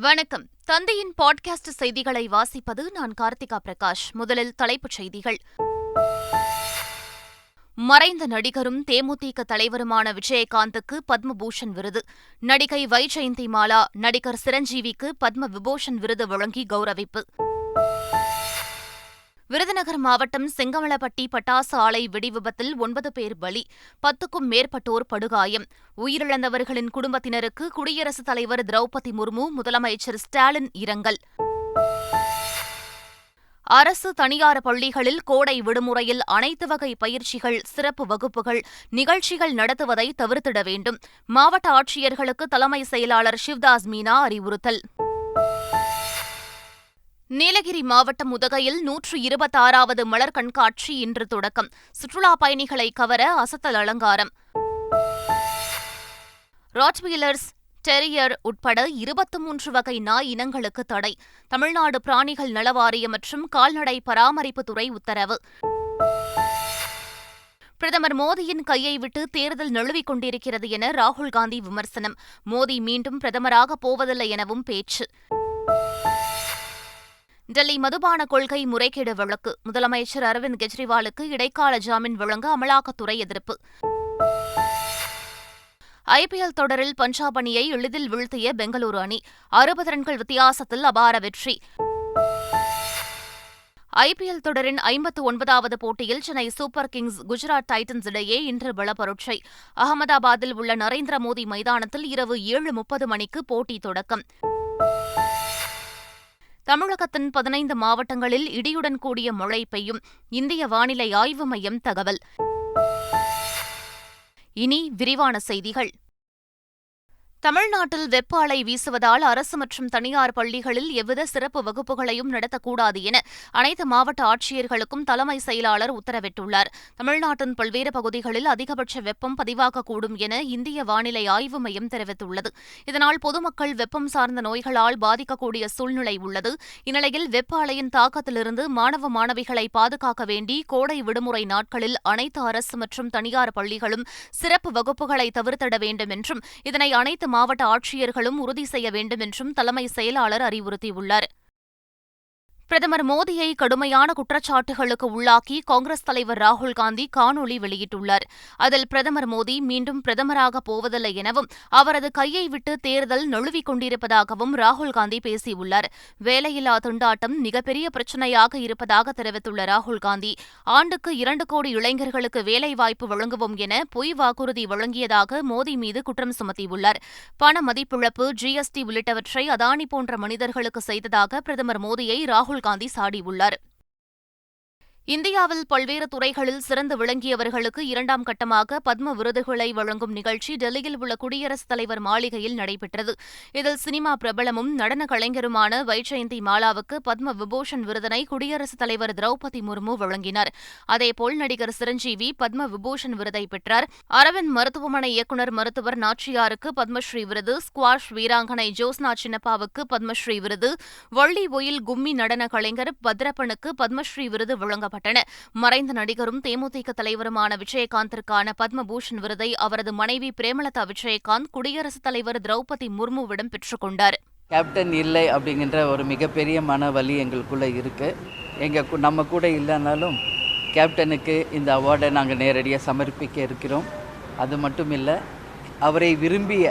வணக்கம். தந்தையின் பாட்காஸ்ட் செய்திகளை வாசிப்பது நான் கார்த்திகா பிரகாஷ். முதலில் தலைப்புச் செய்திகள். மறைந்த நடிகரும் தேமுதிக தலைவருமான விஜயகாந்துக்கு பத்மபூஷன் விருது. நடிகை வைஜெயந்தி மாலா நடிகர் சிரஞ்சீவிக்கு பத்ம விபூஷன் விருது வழங்கி கௌரவிப்பு. விருதுநகர் மாவட்டம் செங்கமலப்பட்டி பட்டாசு ஆலை வெடிவிபத்தில் ஒன்பது பேர் பலி பத்துக்கும் மேற்பட்டோர் படுகாயம். உயிரிழந்தவர்களின் குடும்பத்தினருக்கு குடியரசுத் தலைவர் திரௌபதி முர்மு முதலமைச்சர் ஸ்டாலின் இரங்கல். அரசு தனியார் பள்ளிகளில் கோடை விடுமுறையில் அனைத்து வகை பயிற்சிகள் சிறப்பு வகுப்புகள் நிகழ்ச்சிகள் நடத்துவதை தவிர்த்திட வேண்டும் மாவட்ட ஆட்சியர்களுக்கு தலைமை செயலாளர் சிவ்தாஸ் மீனா அறிவுறுத்தல். நீலகிரி மாவட்டம் உதகையில் நூற்று இருபத்தாறாவது மலர் கண்காட்சி இன்று தொடக்கம். சுற்றுலாப் பயணிகளை கவர அசத்தல் அலங்காரம். ராட்வீலர்ஸ் டெரியர் உட்பட இருபத்தி மூன்று வகை நாய் இனங்களுக்கு தடை. தமிழ்நாடு பிராணிகள் நலவாரியம் மற்றும் கால்நடை பராமரிப்புத்துறை உத்தரவு. பிரதமர் மோடியின் கையை விட்டு தேர்தல் நழுவிக் கொண்டிருக்கிறது என ராகுல் காந்தி விமர்சனம். மோடி மீண்டும் பிரதமராக போவதில்லை எனவும் பேச்சு. டெல்லி மதுபான கொள்கை முறைகேடு வழக்கு. முதலமைச்சர் அரவிந்த் கெஜ்ரிவாலுக்கு இடைக்கால ஜாமீன் வழங்க அமலாக்கத்துறை எதிர்ப்பு. ஐபிஎல் தொடரில் பஞ்சாப் அணியை எளிதில் வீழ்த்திய பெங்களூரு அணி. அறுபது ரன்கள் வித்தியாசத்தில் அபார வெற்றி. ஐபிஎல் தொடரின் ஐம்பத்து ஒன்பதாவது போட்டியில் Chennai Super Kings Gujarat Titans இடையே இன்று பலப்பரட்சை. அகமதாபாத்தில் உள்ள நரேந்திர மோடி மைதானத்தில் இரவு ஏழு முப்பது மணிக்கு போட்டி தொடக்கம். தமிழகத்தின் பதினைந்து மாவட்டங்களில் இடியுடன் கூடிய மழை பெய்யும் இந்திய வானிலை ஆய்வு மையம் தகவல். இனி விரிவான செய்திகள். தமிழ்நாட்டில் வெப்ப அலை வீசுவதால் அரசு மற்றும் தனியார் பள்ளிகளில் எவ்வித சிறப்பு வகுப்புகளையும் நடத்தக்கூடாது என அனைத்து மாவட்ட ஆட்சியர்களுக்கும் தலைமை செயலாளர் உத்தரவிட்டுள்ளார். தமிழ்நாட்டின் பல்வேறு பகுதிகளில் அதிகபட்ச வெப்பம் பதிவாகக்கூடும் என இந்திய வானிலை ஆய்வு மையம் தெரிவித்துள்ளது. இதனால் பொதுமக்கள் வெப்பம் சார்ந்த நோய்களால் பாதிக்கக்கூடிய சூழ்நிலை உள்ளது. இந்நிலையில் வெப்ப அலையின் தாக்கத்திலிருந்து மாணவ மாணவிகளை பாதுகாக்க வேண்டி கோடை விடுமுறை நாட்களில் அனைத்து அரசு மற்றும் தனியார் பள்ளிகளும் சிறப்பு வகுப்புகளை தவிர்த்திட வேண்டும் என்றும் இதனை அனைத்து மாவட்ட ஆட்சியர்களும் உறுதி செய்ய வேண்டும் என்றும் தலைமை செயலாளர் அறிவுறுத்தியுள்ளார். பிரதமர் மோடியை கடுமையான குற்றச்சாட்டுகளுக்கு உள்ளாக்கி காங்கிரஸ் தலைவர் ராகுல் காந்தி காணொலி வெளியிட்டுள்ளார். அதில் பிரதமர் மோடி மீண்டும் பிரதமராக போவதில்லை எனவும் அவரது கையை விட்டு தேர்தல் நழுவிக் கொண்டிருப்பதாகவும் ராகுல் காந்தி பேசியுள்ளார். வேலையில்லா திண்டாட்டம் மிகப்பெரிய பிரச்சினையாக இருப்பதாக தெரிவித்துள்ள ராகுல் காந்தி ஆண்டுக்கு இரண்டு கோடி இளைஞர்களுக்கு வேலைவாய்ப்பு வழங்குவோம் என பொய் வாக்குறுதி வழங்கியதாக மோடி மீது குற்றம் சுமத்தியுள்ளார். பண மதிப்பிழப்பு ஜிஎஸ்டி உள்ளிட்டவற்றை அதானி போன்ற மனிதர்களுக்கு செய்ததாக பிரதமர் மோடியை ராகுல் ராகுல் காந்தி சாடியுள்ளார். இந்தியாவில் பல்வேறு துறைகளில் சிறந்து விளங்கியவர்களுக்கு இரண்டாம் கட்டமாக பத்ம விருதுகளை வழங்கும் நிகழ்ச்சி டெல்லியில் உள்ள குடியரசுத் தலைவர் மாளிகையில் நடைபெற்றது. இதில் சினிமா பிரபலமும் நடன கலைஞருமான வைஜெயந்தி மாலாவுக்கு பத்ம விபூஷன் விருதினை குடியரசுத் தலைவர் திரௌபதி முர்மு வழங்கினார். அதேபோல் நடிகர் சிரஞ்சீவி பத்ம விபூஷன் விருதை பெற்றார். அரவிந்த் மருத்துவமனை இயக்குநர் மருத்துவர் நாச்சியாருக்கு பத்மஸ்ரீ விருது ஸ்குவாஷ் வீராங்கனை ஜோஸ்னா சின்னப்பாவுக்கு பத்மஸ்ரீ விருது வள்ளி ஒயில் கும்மி நடன கலைஞர் பத்ரப்பனுக்கு பத்மஸ்ரீ விருது வழங்கப்பட்டது. வழங்கப்பட்டன மறைந்த நடிகரும் தேமுதிக தலைவருமான விஜயகாந்திற்கான பத்மபூஷன் விருதை அவரது மனைவி பிரேமலதா விஜயகாந்த் குடியரசுத் தலைவர் திரௌபதி முர்முவிடம் பெற்றுக்கொண்டார் கேப்டன் இல்லை அப்படிங்கிற ஒரு மிகப்பெரிய மன வலி எங்களுக்குள்ளே இருக்குது எங்கள் நம்ம கூட இல்லைனாலும் கேப்டனுக்கு இந்த அவார்டை நாங்கள் நேரடியாக சமர்ப்பிக்க இருக்கிறோம். அது மட்டும் இல்லை அவரை விரும்பிய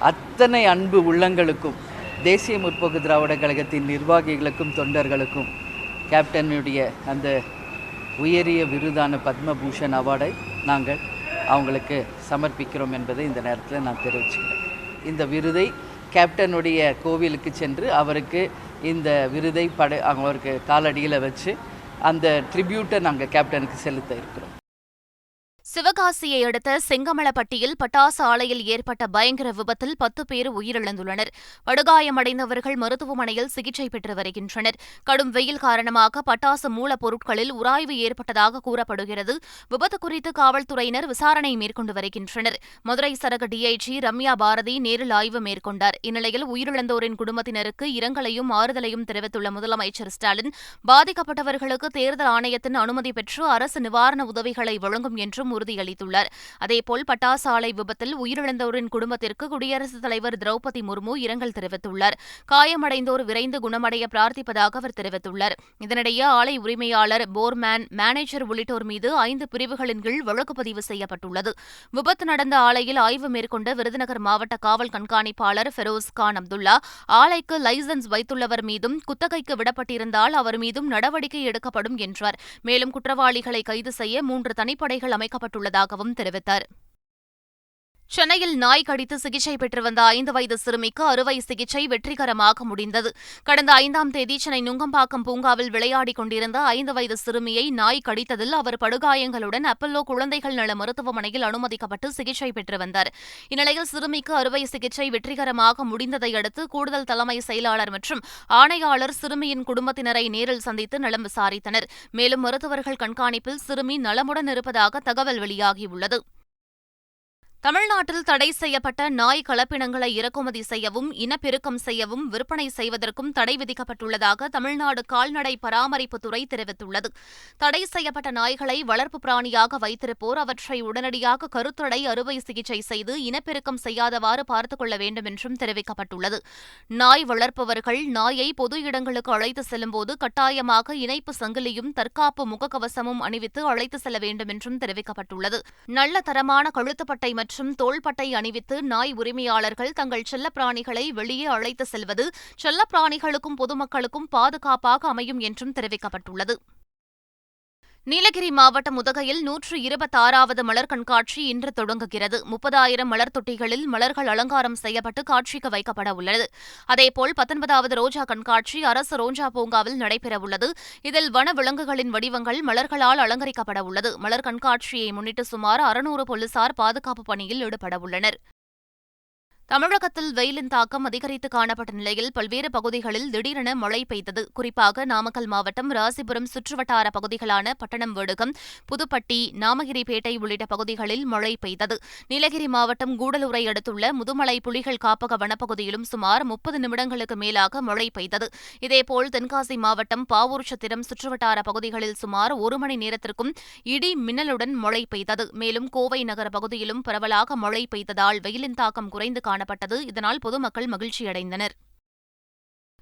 அத்தனை அன்பு உள்ளங்களுக்கும் தேசிய முற்போக்கு திராவிட கழகத்தின் நிர்வாகிகளுக்கும் தொண்டர்களுக்கும் கேப்டனுடைய அந்த உயரிய விருதான பத்மபூஷன் அவார்டை நாங்கள் அவங்களுக்கு சமர்ப்பிக்கிறோம் என்பதை இந்த நேரத்தில் நான் தெரிவிச்சுக்கிறேன். இந்த விருதை கேப்டனுடைய கோவிலுக்கு சென்று அவருக்கு இந்த விருதை படை அவருக்கு காலடியில் வச்சு அந்த ட்ரிபியூட்டை நாங்கள் கேப்டனுக்கு செலுத்த இருக்கிறோம். சிவகாசியை அடுத்த செங்கமலப்பட்டியில் பட்டாசு ஆலையில் ஏற்பட்ட பயங்கர விபத்தில் பத்து பேர் உயிரிழந்துள்ளனர். படுகாயமடைந்தவர்கள் மருத்துவமனையில் சிகிச்சை பெற்று வருகின்றனர். கடும் வெயில் காரணமாக பட்டாசு மூலப்பொருட்களில் உராய்வு ஏற்பட்டதாக கூறப்படுகிறது. விபத்து குறித்து காவல்துறையினர் விசாரணை மேற்கொண்டு வருகின்றனர். மதுரை சரக டிஐஜி ரம்யா பாரதி நேரில் ஆய்வு மேற்கொண்டார். இந்நிலையில் உயிரிழந்தோரின் குடும்பத்தினருக்கு இரங்கலையும் ஆறுதலையும் தெரிவித்துள்ள முதலமைச்சர் ஸ்டாலின் பாதிக்கப்பட்டவர்களுக்கு தேர்தல் ஆணையத்தின் அனுமதி பெற்று அரசு நிவாரண உதவிகளை வழங்கும் என்றும் உறுதி உறுதியளித்துள்ளார். அதேபோல் பட்டாசு ஆலை விபத்தில் உயிரிழந்தோரின் குடும்பத்திற்கு குடியரசுத் தலைவர் திரௌபதி முர்மு இரங்கல் தெரிவித்துள்ளார். காயமடைந்தோர் விரைந்து குணமடைய பிரார்த்திப்பதாக அவர் தெரிவித்துள்ளார். இதனிடையே ஆலை உரிமையாளர் போர்மேன் மேனேஜர் உள்ளிட்டோர் மீது ஐந்து பிரிவுகளின் கீழ் வழக்கு பதிவு செய்யப்பட்டுள்ளது. விபத்து நடந்த ஆலையில் ஆய்வு மேற்கொண்ட விருதுநகர் மாவட்ட காவல் கண்காணிப்பாளர் ஃபெரோஸ் கான் அப்துல்லா ஆலைக்கு லைசன்ஸ் வைத்துள்ளவர் மீதும் குத்தகைக்கு விடப்பட்டிருந்தால் அவர் மீதும் நடவடிக்கை எடுக்கப்படும் என்றார். மேலும் குற்றவாளிகளை கைது செய்ய மூன்று தனிப்படைகள் செய்யப்பட்டுள்ளதாகவும் தெரிவித்தார். சென்னையில் நாய் கடித்து சிகிச்சை பெற்று வந்த ஐந்து வயது சிறுமிக்கு அறுவை சிகிச்சை வெற்றிகரமாக முடிந்தது. கடந்த ஐந்தாம் தேதி சென்னை நுங்கம்பாக்கம் பூங்காவில் விளையாடிக் கொண்டிருந்த ஐந்து வயது சிறுமியை நாய் கடித்ததில் அவர் படுகாயங்களுடன் அப்பல்லோ குழந்தைகள் நல மருத்துவமனையில் அனுமதிக்கப்பட்டு சிகிச்சை பெற்று வந்தார். இந்நிலையில் சிறுமிக்கு அறுவை சிகிச்சை வெற்றிகரமாக முடிந்ததை அடுத்து கூடுதல் தலைமை செயலாளர் மற்றும் ஆணையாளர் சிறுமியின் குடும்பத்தினரை நேரில் சந்தித்து நலம் விசாரித்தனர். மேலும் மருத்துவர்கள் கண்காணிப்பில் சிறுமி நலமுடன் இருப்பதாக தகவல் வெளியாகியுள்ளது. தமிழ்நாட்டில் தடை செய்யப்பட்ட நாய் கலப்பினங்களை இறக்குமதி செய்யவும் இனப்பெருக்கம் செய்யவும் விற்பனை செய்வதற்கும் தடை விதிக்கப்பட்டுள்ளதாக தமிழ்நாடு கால்நடை பராமரிப்புத்துறை தெரிவித்துள்ளது. தடை செய்யப்பட்ட நாய்களை வளர்ப்பு பிராணியாக வைத்திருப்போர் அவற்றை உடனடியாக கருத்தடை அறுவை சிகிச்சை செய்து இனப்பெருக்கம் செய்யாதவாறு பார்த்துக் கொள்ள வேண்டும் என்றும் தெரிவிக்கப்பட்டுள்ளது. நாய் வளர்ப்பவர்கள் நாயை பொது இடங்களுக்கு அழைத்து செல்லும்போது கட்டாயமாக இணைப்பு சங்கிலியும் தற்காப்பு முகக்கவசமும் அணிவித்து அழைத்து செல்ல வேண்டும் என்றும் தெரிவிக்கப்பட்டுள்ளது. நல்ல தரமான கழுத்துப்பட்டை மற்றும் மற்றும் தோள்பட்டை அணிவித்து நாய் உரிமையாளர்கள் தங்கள் செல்லப்பிராணிகளை வெளியே அழைத்து செல்வது செல்லப்பிராணிகளுக்கும் பொதுமக்களுக்கும் பாதுகாப்பாக அமையும் என்றும் தெரிவிக்கப்பட்டுள்ளது. நீலகிரி மாவட்டம் உதகையில் நூற்று இருபத்தாறாவது மலர் கண்காட்சி இன்று தொடங்குகிறது. முப்பதாயிரம் மலர் தொட்டிகளில் மலர்கள் அலங்காரம் செய்யப்பட்டு காட்சிக்கு வைக்கப்பட உள்ளது. அதேபோல் பத்தொன்பதாவது ரோஜா கண்காட்சி அரசு ரோஜா பூங்காவில் நடைபெறவுள்ளது. இதில் வன விலங்குகளின் வடிவங்கள் மலர்களால் அலங்கரிக்கப்பட உள்ளது. மலர் கண்காட்சியை முன்னிட்டு சுமார் அறுநூறு போலீசார் பாதுகாப்பு பணியில் ஈடுபடவுள்ளனர் தமிழகத்தில் வெயிலின் தாக்கம் அதிகரித்து காணப்பட்ட நிலையில் பல்வேறு பகுதிகளில் திடீரென மழை பெய்தது. குறிப்பாக நாமக்கல் மாவட்டம் ராசிபுரம் சுற்றுவட்டார பகுதிகளான பட்டணம் வேடுகம் புதுப்பட்டி நாமகிரிப்பேட்டை உள்ளிட்ட பகுதிகளில் மழை பெய்தது. நீலகிரி மாவட்டம் கூடலூரை அடுத்துள்ள முதுமலை புலிகள் காப்பக வனப்பகுதியிலும் சுமார் முப்பது நிமிடங்களுக்கு மேலாக மழை பெய்தது. இதேபோல் தென்காசி மாவட்டம் பாவூர் சத்திரம் சுற்றுவட்டார பகுதிகளில் சுமார் ஒரு மணி நேரத்திற்கும் இடி மின்னலுடன் மழை பெய்தது. மேலும் கோவை நகர பகுதியிலும் பரவலாக மழை பெய்ததால் வெயிலின் தாக்கம் குறைந்து காணப்பட்டது. இதனால் பொதுமக்கள் மகிழ்ச்சியடைந்தனர்.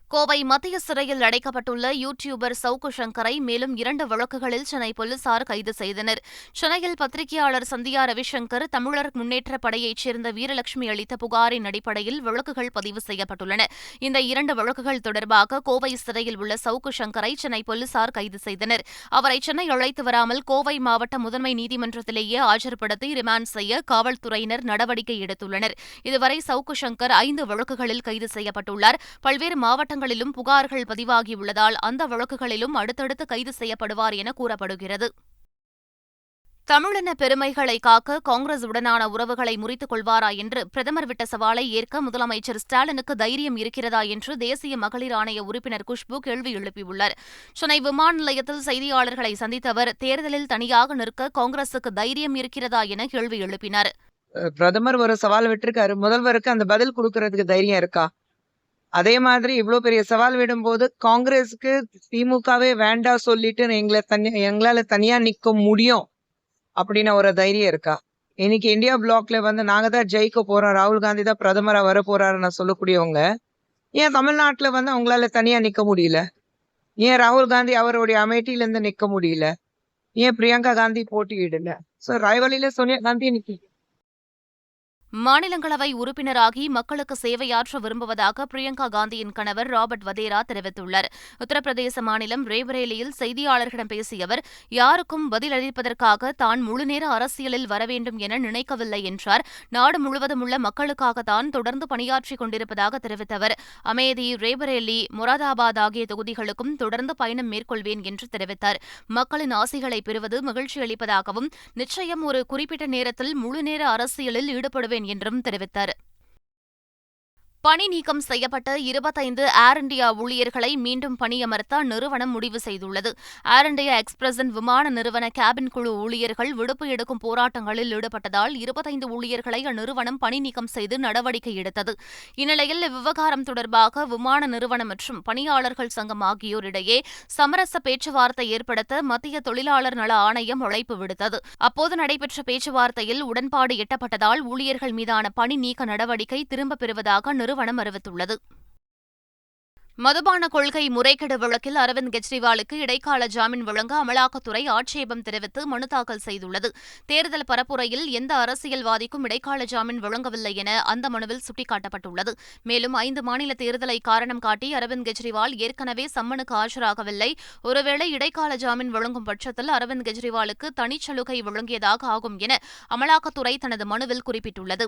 கோவை மத்திய சிறையில் அடைக்கப்பட்டுள்ள யூடியூபர் சவுக்கு சங்கரை மேலும் இரண்டு வழக்குகளில் சென்னை போலீசார் கைது செய்தனர். சென்னையில் பத்திரிகையாளர் சந்தியா ரவிசங்கர் தமிழர் முன்னேற்ற படையைச் சேர்ந்த வீரலட்சுமி அளித்த புகாரின் அடிப்படையில் வழக்குகள் பதிவு செய்யப்பட்டுள்ளன. இந்த இரண்டு வழக்குகள் தொடர்பாக கோவை சிறையில் உள்ள சவுக்கு சங்கரை சென்னை போலீசார் கைது செய்தனர். அவரை சென்னை அழைத்து வராமல் கோவை மாவட்ட முதன்மை நீதிமன்றத்திலேயே ஆஜர்படுத்தி ரிமாண்ட் செய்ய காவல்துறையினர் நடவடிக்கை எடுத்துள்ளனர். இதுவரை சவுக்கு சங்கர் ஐந்து வழக்குகளில் கைது செய்யப்பட்டுள்ளார். பல்வேறு மாவட்ட மாவட்டங்களிலும் புகார்கள் பதிவாகியுள்ளதால் அந்த வழக்குகளிலும் அடுத்தடுத்து கைது செய்யப்படுவார் என கூறப்படுகிறது. தமிழின பெருமைகளை காக்க காங்கிரஸ் உடனான உறவுகளை முறித்துக் கொள்வாரா என்று பிரதமர் விட்ட சவாலை ஏற்க முதலமைச்சர் ஸ்டாலினுக்கு தைரியம் இருக்கிறதா என்று தேசிய மகளிர் ஆணைய உறுப்பினர் குஷ்பு கேள்வி எழுப்பியுள்ளார். சென்னை விமான நிலையத்தில் செய்தியாளர்களை சந்தித்த அவர் தேர்தலில் தனியாக நிற்க காங்கிரசுக்கு தைரியம் இருக்கிறதா என கேள்வி எழுப்பினார். பிரதமர் ஒரு சவால் விட்டிருக்காரு. முதல்வருக்கு அந்த பதில் கொடுக்கறதுக்கு தைரியம் இருக்கா? அதே மாதிரி இவ்வளோ பெரிய சவால் விடும்போது காங்கிரஸுக்கு திமுகவே வேண்டாம் சொல்லிட்டு எங்களை தனி எங்களால தனியா நிக்க முடியும் அப்படின்னு ஒரு தைரியம் இருக்கா? இன்னைக்கு இந்தியா பிளாக்ல வந்து நாங்க தான் ஜெயிக்க போறோம். ராகுல் காந்தி தான் பிரதமரா வர போறாருன்னு சொல்லக்கூடியவங்க. ஏன் தமிழ்நாட்டுல வந்து அவங்களால தனியா நிக்க முடியல? ஏன் ராகுல் காந்தி அவருடைய அமேட்டில இருந்து நிக்க முடியல? ஏன் பிரியங்கா காந்தி போட்டியிடல? சோ ராய்வழியில சோனியா காந்தி நிக்க மாநிலங்களவை உறுப்பினராகி மக்களுக்கு சேவையாற்ற விரும்புவதாக பிரியங்கா காந்தியின் கணவர் ராபர்ட் வதேரா தெரிவித்துள்ளார். உத்தரப்பிரதேச மாநிலம் ரேபரேலியில் செய்தியாளர்களிடம் பேசிய அவர் யாருக்கும் பதிலளிப்பதற்காக தான் முழுநேர அரசியலில் வரவேண்டும் என நினைக்கவில்லை என்றார். நாடு முழுவதும் உள்ள மக்களுக்காகத்தான் தொடர்ந்து பணியாற்றிக் கொண்டிருப்பதாக தெரிவித்த அவர் அமேதி ரேபரேலி மொராதாபாத் ஆகிய தொகுதிகளுக்கும் தொடர்ந்து பயணம் மேற்கொள்வேன் என்று தெரிவித்தார். மக்களின் ஆசைகளை பெறுவது மகிழ்ச்சி அளிப்பதாகவும் நிச்சயம் ஒரு குறிப்பிட்ட நேரத்தில் முழுநேர அரசியலில் ஈடுபடுவேன் என்றும் தெரிவித்தார். பணி நீக்கம் செய்யப்பட்ட இருபத்தைந்து ஏர் இண்டியா ஊழியர்களை மீண்டும் பணியமர்த்த நிறுவனம் முடிவு செய்துள்ளது. ஏர் இண்டியா எக்ஸ்பிரஸின் விமான நிறுவன கேபின் குழு ஊழியர்கள் விடுப்பு எடுக்கும் போராட்டங்களில் ஈடுபட்டதால் இருபத்தைந்து ஊழியர்களை அந்நிறுவனம் பணி நீக்கம் செய்து நடவடிக்கை எடுத்தது. இந்நிலையில் இவ்விவகாரம் தொடர்பாக விமான நிறுவனம் மற்றும் பணியாளர்கள் சங்கம் ஆகியோரிடையே சமரச பேச்சுவார்த்தை ஏற்படுத்த மத்திய தொழிலாளர் நல ஆணையம் அழைப்பு விடுத்தது. அப்போது நடைபெற்ற பேச்சுவார்த்தையில் உடன்பாடு எட்டப்பட்டதால் ஊழியர்கள் மீதான பணி நீக்க நடவடிக்கை திரும்பப் பெறுவதாக நிறுவனம் அறிவித்துள்ளது. மதுபான கொள்கை முறைகேடு வழக்கில் அரவிந்த் கெஜ்ரிவாலுக்கு இடைக்கால ஜாமீன் வழங்க அமலாக்கத்துறை ஆட்சேபம் தெரிவித்து மனு தாக்கல் செய்துள்ளது. தேர்தல் பரப்புரையில் எந்த அரசியல்வாதிக்கும் இடைக்கால ஜாமீன் வழங்கவில்லை என அந்த மனுவில் சுட்டிக்காட்டப்பட்டுள்ளது. மேலும் ஐந்து மாநில தேர்தலை காரணம் காட்டி அரவிந்த் கெஜ்ரிவால் ஏற்கனவே சம்மனுக்கு ஆஜராகவில்லை. ஒருவேளை இடைக்கால ஜாமீன் வழங்கும் பட்சத்தில் அரவிந்த் கெஜ்ரிவாலுக்கு தனிச்சலுகை வழங்கியதாக ஆகும் என அமலாக்கத்துறை தனது மனுவில் குறிப்பிட்டுள்ளது.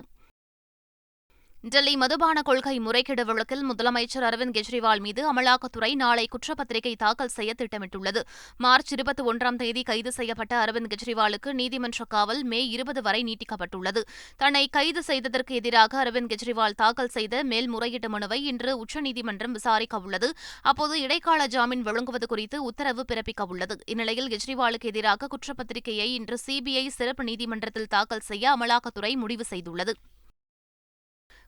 டெல்லி மதுபான கொள்கை முறைகேடு வழக்கில் முதலமைச்சர் அரவிந்த் கெஜ்ரிவால் மீது அமலாக்கத்துறை நாளை குற்றப்பத்திரிகை தாக்கல் செய்ய திட்டமிட்டுள்ளது. மார்ச் இருபத்தி ஒன்றாம் தேதி கைது செய்யப்பட்ட அரவிந்த் கெஜ்ரிவாலுக்கு நீதிமன்ற காவல் மே இருபது வரை நீட்டிக்கப்பட்டுள்ளது. தன்னை கைது செய்ததற்கு எதிராக அரவிந்த் கெஜ்ரிவால் தாக்கல் செய்த மேல்முறையீட்டு மனுவை இன்று உச்சநீதிமன்றம் விசாரிக்க உள்ளது. அப்போது இடைக்கால ஜாமீன் வழங்குவது குறித்து உத்தரவு பிறப்பிக்க உள்ளது. இந்நிலையில் கெஜ்ரிவாலுக்கு எதிராக குற்றப்பத்திரிகையை இன்று சிபிஐ சிறப்பு நீதிமன்றத்தில் தாக்கல் செய்ய அமலாக்கத்துறை முடிவு செய்துள்ளது.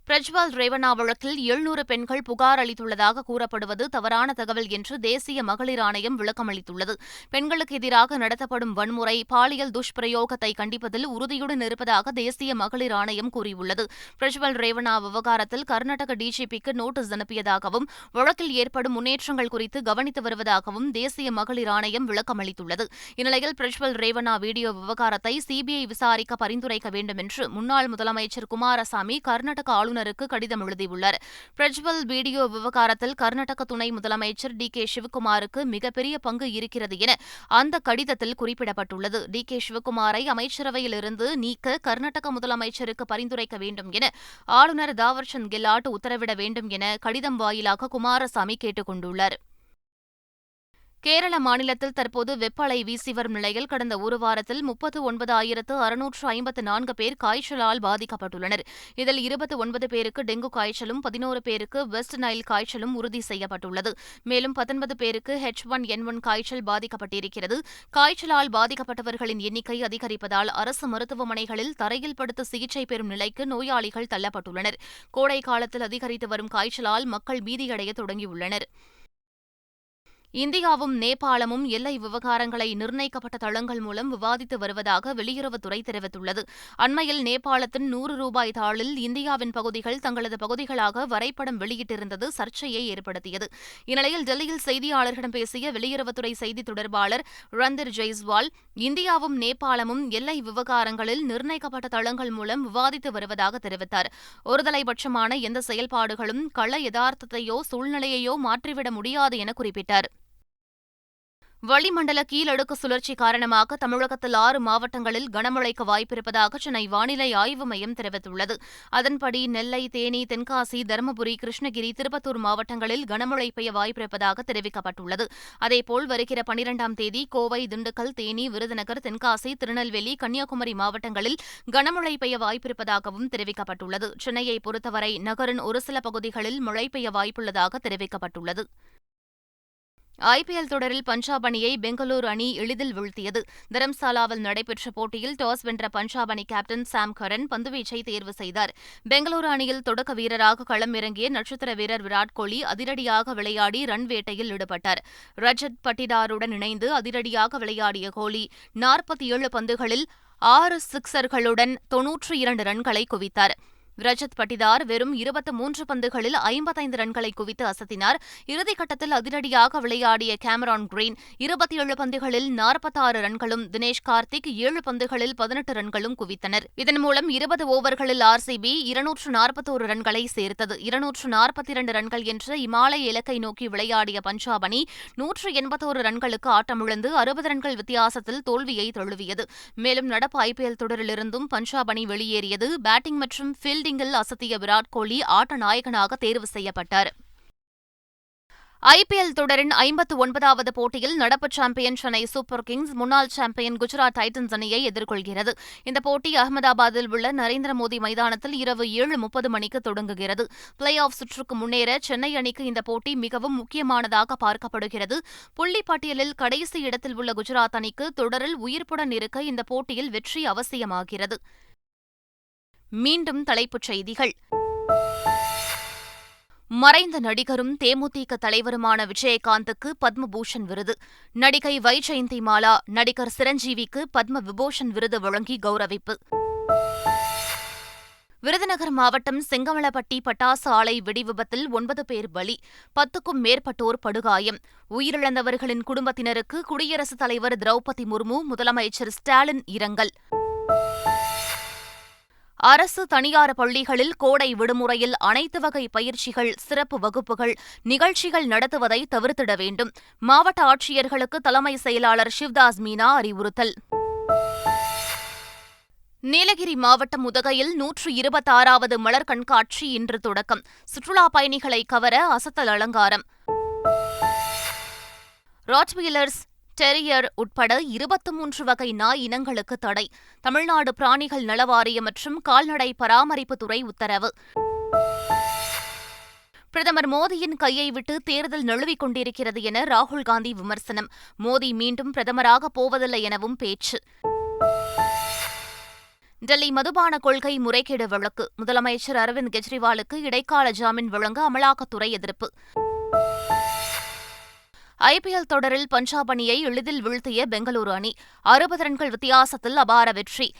பிரஜ்வால் ரேவண்ணா வழக்கில் எழுநூறு பெண்கள் புகார் அளித்துள்ளதாக கூறப்படுவது தவறான தகவல் என்று தேசிய மகளிர் ஆணையம் விளக்கமளித்துள்ளது. பெண்களுக்கு எதிராக நடத்தப்படும் வன்முறை பாலியல் துஷ்பிரயோகத்தை கண்டிப்பதில் உறுதியுடன் இருப்பதாக தேசிய மகளிர் ஆணையம் கூறியுள்ளது. பிரஜ்வல் ரேவண்ணா விவகாரத்தில் கர்நாடக டிஜிபிக்கு நோட்டீஸ் அனுப்பியதாகவும் வழக்கில் ஏற்படும் முன்னேற்றங்கள் குறித்து கவனித்து வருவதாகவும் தேசிய மகளிர் ஆணையம் விளக்கமளித்துள்ளது. இந்நிலையில் பிரஜ்வல் ரேவண்ணா வீடியோ விவகாரத்தை சிபிஐ விசாரிக்க பரிந்துரைக்க வேண்டும் என்று முன்னாள் முதலமைச்சர் குமாரசாமி கர்நாடக ஆளுநர் ஆளுநருக்கு கடிதம் எழுதியுள்ளார். பிரஜ்வல் வீடியோ விவகாரத்தில் கர்நாடக துணை முதலமைச்சர் டி கே சிவக்குமாருக்கு மிகப்பெரிய பங்கு இருக்கிறது என அந்த கடிதத்தில் குறிப்பிடப்பட்டுள்ளது. டி கே சிவக்குமாரை அமைச்சரவையிலிருந்து நீக்க கர்நாடக முதலமைச்சருக்கு பரிந்துரைக்க வேண்டும் என ஆளுநர் தாவர்சந்த் கெலாட் உத்தரவிட வேண்டும் என கடிதம் வாயிலாக குமாரசாமி கேட்டுக் கொண்டுள்ளார் கேரள மாநிலத்தில் தற்போது வெப்ப வீசி வரும் நிலையில் கடந்த ஒரு வாரத்தில் முப்பத்து ஒன்பது ஆயிரத்து அறுநூற்று ஐம்பத்து நான்கு பேர் காய்ச்சலால் பாதிக்கப்பட்டுள்ளனர். இதில் இருபத்தி ஒன்பது பேருக்கு டெங்கு காய்ச்சலும் பதினோரு பேருக்கு வெஸ்ட் நைல் காய்ச்சலும் உறுதி செய்யப்பட்டுள்ளது. மேலும் பத்தொன்பது பேருக்கு ஹெச் ஒன் என் ஒன் காய்ச்சல் பாதிக்கப்பட்டிருக்கிறது. காய்ச்சலால் பாதிக்கப்பட்டவர்களின் எண்ணிக்கை அதிகரிப்பதால் அரசு மருத்துவமனைகளில் தரையில் படுத்து சிகிச்சை பெறும் நிலைக்கு நோயாளிகள் தள்ளப்பட்டுள்ளனர். கோடை காலத்தில் அதிகரித்து வரும் காய்ச்சலால் மக்கள் பீதியடைய தொடங்கியுள்ளனர். இந்தியாவும் நேபாளமும் எல்லை விவகாரங்களை நிர்ணயிக்கப்பட்ட தளங்கள் மூலம் விவாதித்து வருவதாக வெளியுறவுத்துறை தெரிவித்துள்ளது. அண்மையில் நேபாளத்தின் நூறு ரூபாய் தாளில் இந்தியாவின் பகுதிகள் தங்களது பகுதிகளாக வரைபடம் வெளியிட்டிருந்தது சர்ச்சையை ஏற்படுத்தியது. இந்நிலையில் டெல்லியில் செய்தியாளர்களிடம் பேசிய வெளியுறவுத்துறை செய்தி தொடர்பாளர் ரந்தர் ஜெய்ஸ்வால் இந்தியாவும் நேபாளமும் எல்லை விவகாரங்களில் நிர்ணயிக்கப்பட்ட தளங்கள் மூலம் விவாதித்து வருவதாக தெரிவித்தார். ஒருதலைபட்சமான எந்த செயல்பாடுகளும் கள யதார்த்தத்தையோ சூழ்நிலையையோ மாற்றிவிட முடியாது என குறிப்பிட்டார். வளிமண்டல கீழடுக்கு சுழற்சி காரணமாக தமிழகத்தில் ஆறு மாவட்டங்களில் கனமழைக்கு வாய்ப்பிருப்பதாக சென்னை வானிலை ஆய்வு மையம் தெரிவித்துள்ளது. அதன்படி நெல்லை தேனி தென்காசி தருமபுரி கிருஷ்ணகிரி திருப்பத்தூர் மாவட்டங்களில் கனமழை பெய்ய வாய்ப்பிருப்பதாக தெரிவிக்கப்பட்டுள்ளது. அதேபோல் வருகிற பனிரெண்டாம் தேதி கோவை திண்டுக்கல் தேனி விருதுநகர் தென்காசி திருநெல்வேலி கன்னியாகுமரி மாவட்டங்களில் கனமழை பெய்ய வாய்ப்பிருப்பதாகவும் தெரிவிக்கப்பட்டுள்ளது. சென்னையை பொறுத்தவரை நகரின் ஒரு சில பகுதிகளில் மழை பெய்ய வாய்ப்புள்ளதாக தெரிவிக்கப்பட்டுள்ளது. ஐபிஎல் தொடரில் பஞ்சாப் அணியை பெங்களூரு அணி எளிதில் வீழ்த்தியது. தரம்சாலாவில் நடைபெற்ற போட்டியில் டாஸ் வென்ற பஞ்சாப் அணி கேப்டன் சாம் கரன் பந்துவீச்சை தேர்வு செய்தார். பெங்களூரு அணியில் தொடக்க வீரராக களம் இறங்கிய நட்சத்திர வீரர் விராட் கோலி அதிரடியாக விளையாடி ரன் வேட்டையில் ஈடுபட்டார். ரஜத் பட்டிடாருடன் இணைந்து அதிரடியாக விளையாடிய கோலி நாற்பத்தி ஏழு பந்துகளில் ஆறு சிக்சர்களுடன் தொன்னூற்றி இரண்டு ரன்களை குவித்தார். ரஜத் பட்டிதார் வெறும் இருபத்தி மூன்று பந்துகளில் ஐம்பத்தைந்து ரன்களை குவித்து அசத்தினார். இறுதிக்கட்டத்தில் அதிரடியாக விளையாடிய கேமரான் கிரீன் இருபத்தி ஏழு பந்துகளில் நாற்பத்தாறு ரன்களும் தினேஷ் கார்த்திக் ஏழு பந்துகளில் பதினெட்டு ரன்களும் குவித்தனர். இதன் மூலம் இருபது ஓவர்களில் ஆர்சிபி இருநூற்று நாற்பத்தோரு ரன்களை சேர்த்தது. இருநூற்று நாற்பத்தி இரண்டு ரன்கள் என்ற இமாலய இலக்கை நோக்கி விளையாடிய பஞ்சாப் அணி நூற்று எண்பத்தோரு ரன்களுக்கு ஆட்டமிழந்து அறுபது ரன்கள் வித்தியாசத்தில் தோல்வியை தழுவியது. மேலும் நடப்பு ஐபிஎல் தொடரிலிருந்தும் பஞ்சாப் அணி வெளியேறியது. பேட்டிங் மற்றும் ஃபீல்டிங் பேட்டிங்கில் அசத்திய விராட் கோலி ஆட்ட நாயகனாக தேர்வு செய்யப்பட்டார். ஐபிஎல் தொடரின் ஐம்பத்து ஒன்பதாவது போட்டியில் நடப்பு சாம்பியன் சென்னை சூப்பர் கிங்ஸ் முன்னாள் சாம்பியன் குஜராத் டைட்டன்ஸ் அணியை எதிர்கொள்கிறது. இந்த போட்டி அகமதாபாத்தில் உள்ள நரேந்திர மோடி மைதானத்தில் இரவு ஏழு முப்பது மணிக்கு தொடங்குகிறது. பிளே ஆஃப் சுற்றுக்கு முன்னேற சென்னை அணிக்கு இந்த போட்டி மிகவும் முக்கியமானதாக பார்க்கப்படுகிறது. புள்ளி பட்டியலில் கடைசி இடத்தில் உள்ள குஜராத் அணிக்கு தொடரில் உயிர்ப்புடன் இருக்க இந்த போட்டியில் வெற்றி அவசியமாகிறது. மீண்டும் தலைப்புச் செய்திகள். மறைந்த நடிகரும் தேமுதிக தலைவருமான விஜயகாந்துக்கு பத்மபூஷன் விருது. நடிகை வைஜெயந்தி மாலா நடிகர் சிரஞ்சீவிக்கு பத்ம விபூஷன் விருது வழங்கி கௌரவிப்பு. விருதுநகர் மாவட்டம் செங்கமலப்பட்டி பட்டாசு ஆலை வெடிவிபத்தில் ஒன்பது பேர் பலி பத்துக்கும் மேற்பட்டோர் படுகாயம். உயிரிழந்தவர்களின் குடும்பத்தினருக்கு குடியரசுத் தலைவர் திரௌபதி முர்மு முதலமைச்சர் ஸ்டாலின் இரங்கல். அரசு தனியார் பள்ளிகளில் கோடை விடுமுறையில் அனைத்து வகை பயிற்சிகள் சிறப்பு வகுப்புகள் நிகழ்ச்சிகள் நடத்துவதை தவிர்த்திட வேண்டும். மாவட்ட ஆட்சியர்களுக்கு தலைமை செயலாளர் சிவ்தாஸ் மீனா அறிவுறுத்தல். நீலகிரி மாவட்டம் உதகையில் நூற்று இருபத்தாறாவது மலர் கண்காட்சி இன்று தொடக்கம். சுற்றுலா பயணிகளை கவர அசத்தல் அலங்காரம். ராட்வீலர்ஸ் டெரியர் உட்பட இருபத்தி மூன்று வகை நாய் இனங்களுக்கு தடை. தமிழ்நாடு பிராணிகள் நலவாரியம் மற்றும் கால்நடை பராமரிப்புத்துறை உத்தரவு. பிரதமர் மோடியின் கையை விட்டு தேர்தல் நழுவிக் கொண்டிருக்கிறது என ராகுல் காந்தி விமர்சனம். மோடி மீண்டும் பிரதமராக போவதில்லை எனவும் பேச்சு. டெல்லி மதுபான கொள்கை முறைகேடு வழக்கு. முதலமைச்சர் அரவிந்த் கெஜ்ரிவாலுக்கு இடைக்கால ஜாமீன் வழங்க அமலாக்கத்துறை எதிர்ப்பு. ஐபிஎல் தொடரில் பஞ்சாப் அணியை எளிதில் வீழ்த்திய பெங்களூரு அணி. அறுபது ரன்கள் வித்தியாசத்தில் அபார வெற்றி.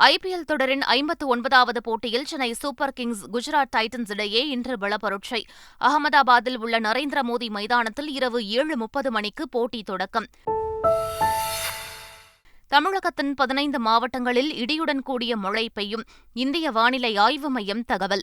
ஐபிஎல் தொடரின் ஐம்பத்து ஒன்பதாவது போட்டியில் Chennai Super Kings Gujarat Titans இடையே இன்று பலப்பரட்சை. அகமதாபாத்தில் உள்ள நரேந்திர மோடி மைதானத்தில் இரவு ஏழு முப்பது மணிக்கு போட்டி தொடக்கம். தமிழகத்தின் பதினைந்து மாவட்டங்களில் இடியுடன் கூடிய மழை பெய்யும். இந்திய வானிலை ஆய்வு மையம் தகவல்.